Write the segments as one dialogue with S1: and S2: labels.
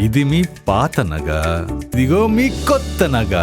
S1: ఇది మీ పాత నగ. ఇదిగో మీ కొత్త నగ.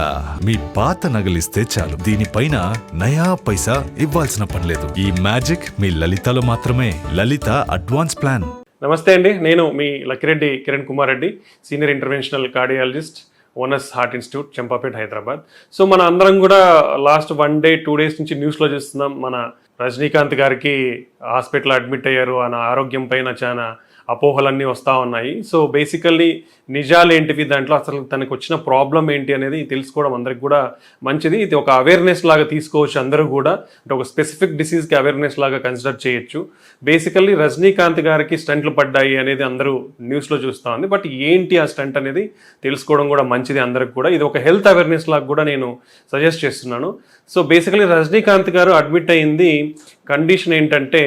S1: మీ పాత నగలిస్తే చాలు. దీనిపైన నయా పైసా ఇవ్వాల్సిన పనిలేదు ఈ మ్యాజిక్ మీ లలితలో మాత్రమే. Lalitha advance plan.
S2: నమస్తే అండి. నేను మీ Lakkireddy Kiran Kumar Reddy senior interventional cardiologist Onus heart institute Champapet Hyderabad. So మన అందరం కూడా last one day two days నుంచి న్యూస్లో చూస్తున్నాం. మన రజనీకాంత్ గారికి హాస్పిటల్ అడ్మిట్ అయ్యారు. ఆయన ఆరోగ్యం పైన చాలా అపోహలన్నీ వస్తూ ఉన్నాయి. సో బేసికల్లీ నిజాలు ఏంటివి? దాంట్లో అసలు తనకు వచ్చిన ప్రాబ్లం ఏంటి అనేది తెలుసుకోవడం అందరికి కూడా మంచిది. ఇది ఒక అవేర్నెస్ లాగా తీసుకోవచ్చు అందరూ కూడా. అంటే ఒక స్పెసిఫిక్ డిసీజ్కి అవేర్నెస్ లాగా కన్సిడర్ చేయొచ్చు. బేసికల్లీ రజనీకాంత్ గారికి స్టంట్లు పడ్డాయి అనేది అందరూ న్యూస్లో చూస్తూ ఉంది. బట్ ఏంటి ఆ స్టంట్ అనేది తెలుసుకోవడం కూడా మంచిది అందరికి కూడా. ఇది ఒక హెల్త్ అవేర్నెస్ లాగా కూడా నేను సజెస్ట్ చేస్తున్నాను. సో బేసికలీ రజనీకాంత్ గారు అడ్మిట్ అయింది కండిషన్ ఏంటంటే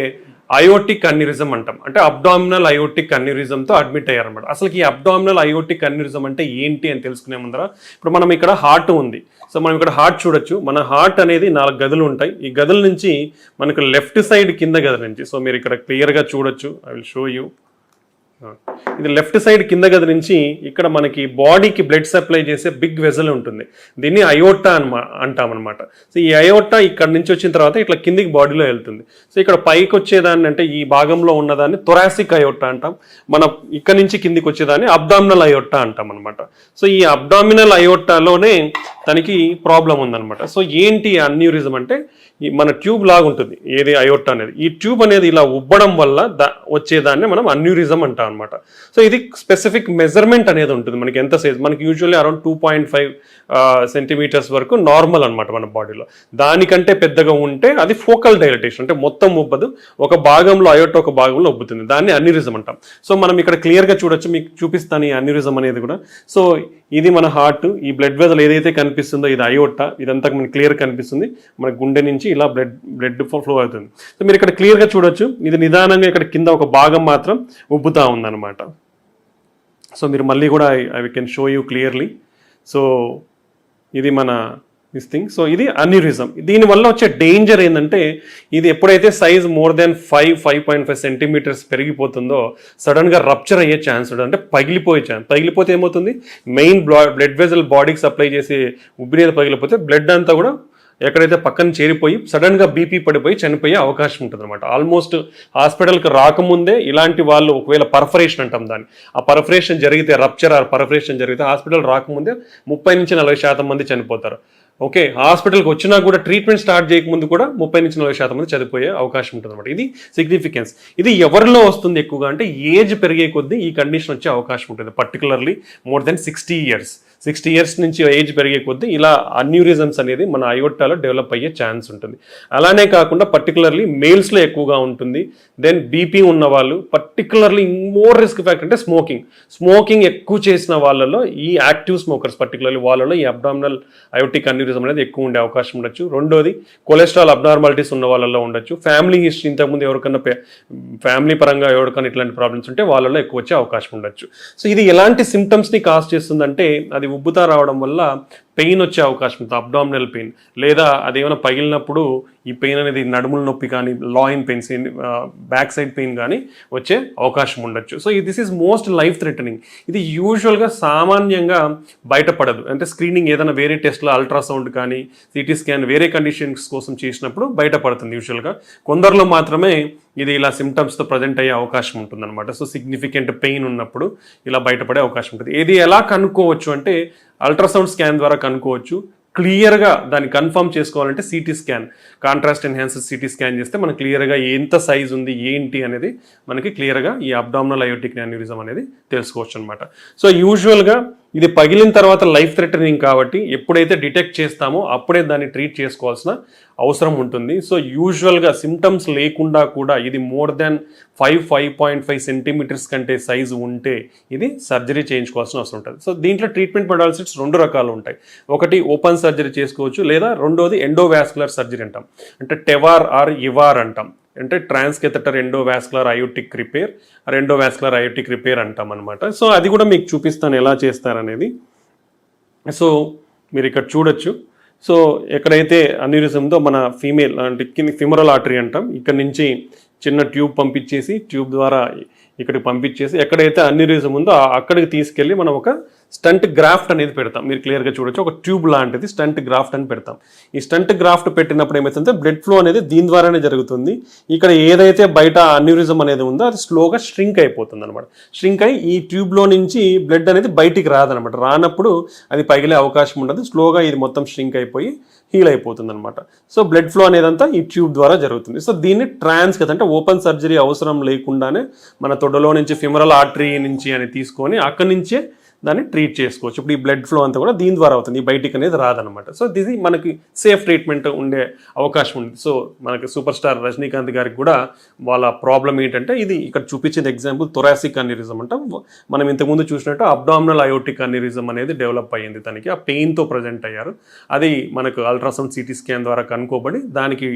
S2: అయోటిక్ అన్యూరిజం అంటాం. అంటే అబ్డామినల్ అయోటిక్ అన్యూరిజంతో అడ్మిట్ అయ్యారనమాట అసలు ఈ అబ్డామినల్ అయోటిక్ అన్యూరిజం అంటే ఏంటి అని తెలుసుకునే ముందర ఇప్పుడు మనం ఇక్కడ హార్ట్ ఉంది. సో మనం ఇక్కడ హార్ట్ చూడొచ్చు. మన హార్ట్ అనేది నాలుగు గదులు ఉంటాయి. ఈ గదుల నుంచి మనకు లెఫ్ట్ సైడ్ కింద గది నుంచి. సో మీరు ఇక్కడ క్లియర్గా చూడొచ్చు. ఐ విల్ షో యూ ఇది లెఫ్ట్ సైడ్ కింద గది నుంచి ఇక్కడ మనకి బాడీకి బ్లడ్ సప్లై చేసే బిగ్ వెజల్ ఉంటుంది. దీన్ని అయోటా అనమా అంటామన్నమాట. సో ఈ అయోటా ఇక్కడ నుంచి వచ్చిన తర్వాత ఇట్లా కిందికి బాడీలో వెళ్తుంది. సో ఇక్కడ పైకి వచ్చేదాన్ని అంటే ఈ భాగంలో ఉన్నదాన్ని థొరాసిక్ అయోటా అంటాం. మన ఇక్కడ నుంచి కిందికి వచ్చేదాన్ని అబ్డామినల్ అయోటా అంటాం అనమాట సో ఈ అబ్డామినల్ అయోటాలోనే తనకి ప్రాబ్లం ఉందనమాట సో ఏంటి అన్యూరిజం అంటే ఈ మన ట్యూబ్ లాగా ఉంటుంది ఏది అయోటా అనేది. ఈ ట్యూబ్ అనేది ఇలా ఉబ్బడం వల్ల దా వచ్చేదాన్ని మనం అన్యూరిజం అంటాం అనమాట సో ఇది స్పెసిఫిక్ మెజర్మెంట్ అనేది ఉంటుంది మనకి ఎంత సైజ్ మనకి usually around two point five centimeters వరకు నార్మల్ అనమాట మన బాడీలో దానికంటే పెద్దగా ఉంటే అది ఫోకల్ డైలటేషన్ అంటే మొత్తం ఉబ్బదు. ఒక భాగంలో అయోటా ఒక భాగంలో ఉబ్బుతుంది. దాన్ని అన్యూరిజం అంటాం. సో మనం ఇక్కడ క్లియర్గా చూడొచ్చు. మీకు చూపిస్తాను ఈ అన్యూరిజం అనేది కూడా. సో ఇది మన హార్ట్ ఈ బ్లడ్ వెజల్ ఏదైతే కనిపిస్తుందో ఇది అయోటా ఇదంతా మనకి క్లియర్ కనిపిస్తుంది. మన గుండె నుంచి ఇలా బ్లడ్ బ్లడ్ ఫ్లో అవుతుంది. సో మీరు ఇక్కడ క్లియర్గా చూడొచ్చు. ఇది నిదానంగా ఇక్కడ కింద ఒక భాగం మాత్రం ఉబ్బుతా ఉందన్నమాట. సో మీరు మళ్ళీ కూడా I can show you clearly so ఇది మన దిస్ థింగ్ సో ఇది అన్యూరిజం దీనివల్ల వచ్చే డేంజర్ ఏంటంటే ఇది ఎప్పుడైతే size more than five five point five centimeters పెరిగిపోతుందో సడన్గా రప్చర్ అయ్యే ఛాన్స్ ఉంటుంది. అంటే పగిలిపోయే ఛాన్స్ పగిలిపోతే ఏమవుతుంది? మెయిన్ బ్లడ్ వెజల్ బాడీకి సప్లై చేసి ఉబ్బినేది పగిలిపోతే బ్లడ్ అంతా కూడా ఎక్కడైతే పక్కన చేరిపోయి సడన్గా బీపీ పడిపోయి చనిపోయే అవకాశం ఉంటుంది అనమాట ఆల్మోస్ట్ హాస్పిటల్కి రాకముందే ఇలాంటి వాళ్ళు ఒకవేళ పర్ఫరేషన్ అంటాం దాన్ని. ఆ పర్ఫరేషన్ జరిగితే రప్చర్ ఆ పర్ఫరేషన్ జరిగితే హాస్పిటల్ రాకముందే ముప్పై నుంచి నలభై శాతం మంది చనిపోతారు. ఓకే హాస్పిటల్కి వచ్చినా కూడా ట్రీట్మెంట్ స్టార్ట్ చేయకముందు కూడా ముప్పై నుంచి నలభై శాతం మంది చనిపోయే అవకాశం ఉంటుంది అనమాట ఇది సిగ్నిఫికెన్స్ ఇది ఎవరిలో వస్తుంది ఎక్కువగా అంటే ఏజ్ పెరిగే కొద్దీ ఈ కండిషన్ వచ్చే అవకాశం ఉంటుంది particularly more than sixty years sixty years నుంచి ఏజ్ పెరిగే కొద్దీ ఇలా అన్యూరిజమ్స్ అనేది మన అయోటాలో డెవలప్ అయ్యే ఛాన్స్ ఉంటుంది. అలానే కాకుండా పర్టికులర్లీ మేల్స్లో ఎక్కువగా ఉంటుంది. దెన్ బీపీ ఉన్న వాళ్ళు పర్టికులర్లీ మోర్ రిస్క్ ఫ్యాక్టర్ అంటే స్మోకింగ్ స్మోకింగ్ ఎక్కువ చేసిన వాళ్ళలో ఈ యాక్టివ్ స్మోకర్స్ పర్టికులర్లీ వాళ్ళలో ఈ అబ్డామినల్ అయోటిక్ అన్యూరిజం అనేది ఎక్కువ ఉండే అవకాశం ఉండొచ్చు. రెండోది కొలెస్ట్రాల్ అబ్నార్మాలిటీస్ ఉన్న వాళ్ళలో ఉండొచ్చు. ఫ్యామిలీ హిస్టరీ ఇంతకుముందు ఎవరికన్నా ఫ్యామిలీ పరంగా ఎవరికైనా ఇట్లాంటి ప్రాబ్లమ్స్ ఉంటే వాళ్ళలో ఎక్కువ వచ్చే అవకాశం ఉండొచ్చు. సో ఇది ఎలాంటి సిమ్టమ్స్ని కాజ్ చేస్తుందంటే అది ఉబ్బుతా రావడం వల్ల పెయిన్ వచ్చే అవకాశం ఉంటుంది అబ్డామినల్ పెయిన్ లేదా అది ఏమైనా పగిలినప్పుడు ఈ పెయిన్ అనేది నడుముల నొప్పి కానీ loin pains back side pain కానీ వచ్చే అవకాశం ఉండొచ్చు. So this is most life threatening ఇది యూజువల్గా సామాన్యంగా బయటపడదు. అంటే స్క్రీనింగ్ ఏదైనా వేరే టెస్ట్లో అల్ట్రాసౌండ్ కానీ సిటీ స్కాన్ వేరే కండిషన్స్ కోసం చేసినప్పుడు బయటపడుతుంది యూజువల్గా కొందరిలో మాత్రమే ఇది ఇలా సిమ్టమ్స్తో ప్రజెంట్ అయ్యే అవకాశం ఉంటుందన్నమాట. సో సిగ్నిఫికెంట్ పెయిన్ ఉన్నప్పుడు ఇలా బయటపడే అవకాశం ఉంటుంది. ఇది ఎలా కనుక్కోవచ్చు అంటే అల్ట్రాసౌండ్ స్కాన్ ద్వారా కనుక్కోవచ్చు. క్లియర్గా దాన్ని కన్ఫర్మ్ చేసుకోవాలంటే CT scan contrast enhances CT scan చేస్తే మనకు క్లియర్గా ఎంత సైజ్ ఉంది ఏంటి అనేది మనకి క్లియర్గా ఈ అబ్డామినల్ అయోటిక్ అన్యూరిజం అనేది తెలుసుకోవచ్చు అనమాట సో యూజువల్గా ఇది పగిలిన తర్వాత లైఫ్ థ్రెటనింగ్ కాబట్టి ఎప్పుడైతే డిటెక్ట్ చేస్తామో అప్పుడే దాన్ని ట్రీట్ చేసుకోవాల్సిన అవసరం ఉంటుంది. సో యూజువల్గా సిమ్టమ్స్ లేకుండా కూడా ఇది more than five five point five centimeters కంటే సైజు ఉంటే ఇది సర్జరీ చేయించుకోవాల్సిన అవసరం ఉంటుంది. సో దీంట్లో ట్రీట్మెంట్ మొడాలిసిస్ రెండు రకాలు ఉంటాయి. ఒకటి ఓపెన్ సర్జరీ చేసుకోవచ్చు లేదా రెండోది ఎండోవాస్కులర్ సర్జరీ అంటాం. అంటే టెవార్ ఆర్ ఇవార్ అంటాం. అంటే transcatheter endovascular aortic repair endovascular aortic repair అంటాం అనమాట సో అది కూడా మీకు చూపిస్తాను ఎలా చేస్తారనేది. సో మీరు ఇక్కడ చూడొచ్చు. సో ఎక్కడైతే అన్యూరిజంతో మన ఫీమేల్ అంటే కింద ఫిమరల్ ఆర్టరీ అంటాం ఇక్కడ నుంచి చిన్న ట్యూబ్ పంపించేసి ట్యూబ్ ద్వారా ఇక్కడికి పంపించేసి ఎక్కడైతే అన్యూరిజం ఉందో అక్కడికి తీసుకెళ్ళి మనం ఒక స్టంట్ గ్రాఫ్ట్ అనేది పెడతాం. మీరు క్లియర్గా చూడొచ్చు. ఒక ట్యూబ్ లాంటిది స్టంట్ గ్రాఫ్ట్ అని పెడతాం. ఈ స్టంట్ గ్రాఫ్ట్ పెట్టినప్పుడు ఏమవుతుందంటే బ్లడ్ ఫ్లో అనేది దీని ద్వారానే జరుగుతుంది. ఇక్కడ ఏదైతే బయట అన్యూరిజం అనేది ఉందో అది స్లోగా స్ట్రింక్ అయిపోతుంది అనమాట స్ట్రింక్ అయి ఈ ట్యూబ్లో నుంచి బ్లడ్ అనేది బయటికి రాదనమాట రానప్పుడు అది పగిలే అవకాశం ఉండదు. స్లోగా ఇది మొత్తం స్ట్రింక్ అయిపోయి హీల్ అయిపోతుంది అనమాట సో బ్లడ్ ఫ్లో అనేదంతా ఈ ట్యూబ్ ద్వారా జరుగుతుంది. సో దీన్ని ట్రాన్స్ కదా అంటే ఓపెన్ సర్జరీ అవసరం లేకుండానే మన తొడలో నుంచి ఫిమరల్ ఆర్టరీ నుంచి అని తీసుకొని అక్కడి నుంచే దాన్ని ట్రీట్ చేసుకోవచ్చు. ఇప్పుడు ఈ బ్లడ్ ఫ్లో అంతా కూడా దీని ద్వారా అవుతుంది. ఈ బయటికి అనేది రాదనమాట సో ఇది మనకి సేఫ్ ట్రీట్మెంట్ ఉండే అవకాశం ఉంది. సో మనకి సూపర్ స్టార్ రజనీకాంత్ గారికి కూడా వాళ్ళ ప్రాబ్లం ఏంటంటే ఇది ఇక్కడ చూపించిన ఎగ్జాంపుల్ థొరాసిక్ అనిరిజం అంటే. మనం ఇంతకుముందు చూసినట్టు అబ్డామినల్ అయోటిక్ అనిరిజం అనేది డెవలప్ అయ్యింది తనకి. ఆ పెయిన్తో ప్రజెంట్ అయ్యారు. అది మనకు అల్ట్రాసౌండ్ సిటీ స్కాన్ ద్వారా కనుక్కోబడి దానికి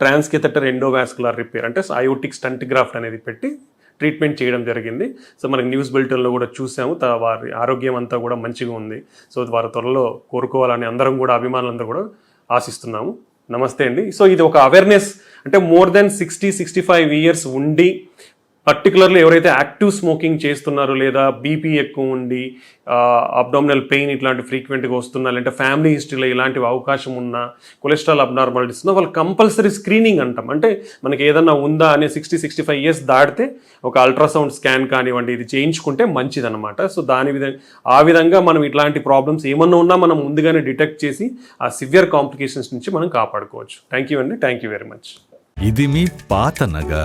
S2: ట్రాన్స్కెథటర్ ఎండోవాస్కులర్ రిపేర్ అంటే అయోటిక్ స్టంట్ గ్రాఫ్ట్ అనేది పెట్టి ట్రీట్మెంట్ చేయడం జరిగింది. సో మనకి న్యూస్ బులెటిన్లో కూడా చూసాము. త- వారి ఆరోగ్యం అంతా కూడా మంచిగా ఉంది. సో వారి త్వరలో కోరుకోవాలని అందరం కూడా అభిమానులందరూ కూడా ఆశిస్తున్నాము. నమస్తే అండి. సో ఇది ఒక అవేర్నెస్ అంటే more than sixty sixty five years ఉండి పర్టికులర్లీ ఎవరైతే యాక్టివ్ స్మోకింగ్ చేస్తున్నారో లేదా బీపీ ఎక్కువ ఉండి అబ్డామినల్ పెయిన్ ఇట్లాంటి ఫ్రీక్వెంట్గా వస్తున్నా లేదంటే ఫ్యామిలీ హిస్టరీలో ఇలాంటివి అవకాశం ఉన్నా కొలెస్ట్రాల్ అబ్నార్మాలిటీస్ ఉన్నా వాళ్ళు కంపల్సరీ స్క్రీనింగ్ అంటాం. అంటే మనకి ఏదన్నా ఉందా అనే సిక్స్టీ సిక్స్టీ ఫైవ్ ఇయర్స్ దాటితే ఒక అల్ట్రాసౌండ్ స్కాన్ కానివ్వండి ఇది చేయించుకుంటే మంచిదన్నమాట. సో దాని విధంగా ఆ విధంగా మనం ఇట్లాంటి ప్రాబ్లమ్స్ ఏమన్నా ఉన్నా మనం ముందుగానే డిటెక్ట్ చేసి ఆ సివియర్ కాంప్లికేషన్స్ నుంచి మనం కాపాడుకోవచ్చు. థ్యాంక్ యూ అండి. థ్యాంక్ యూ వెరీ మచ్
S1: ఇది మీ పాత నగా.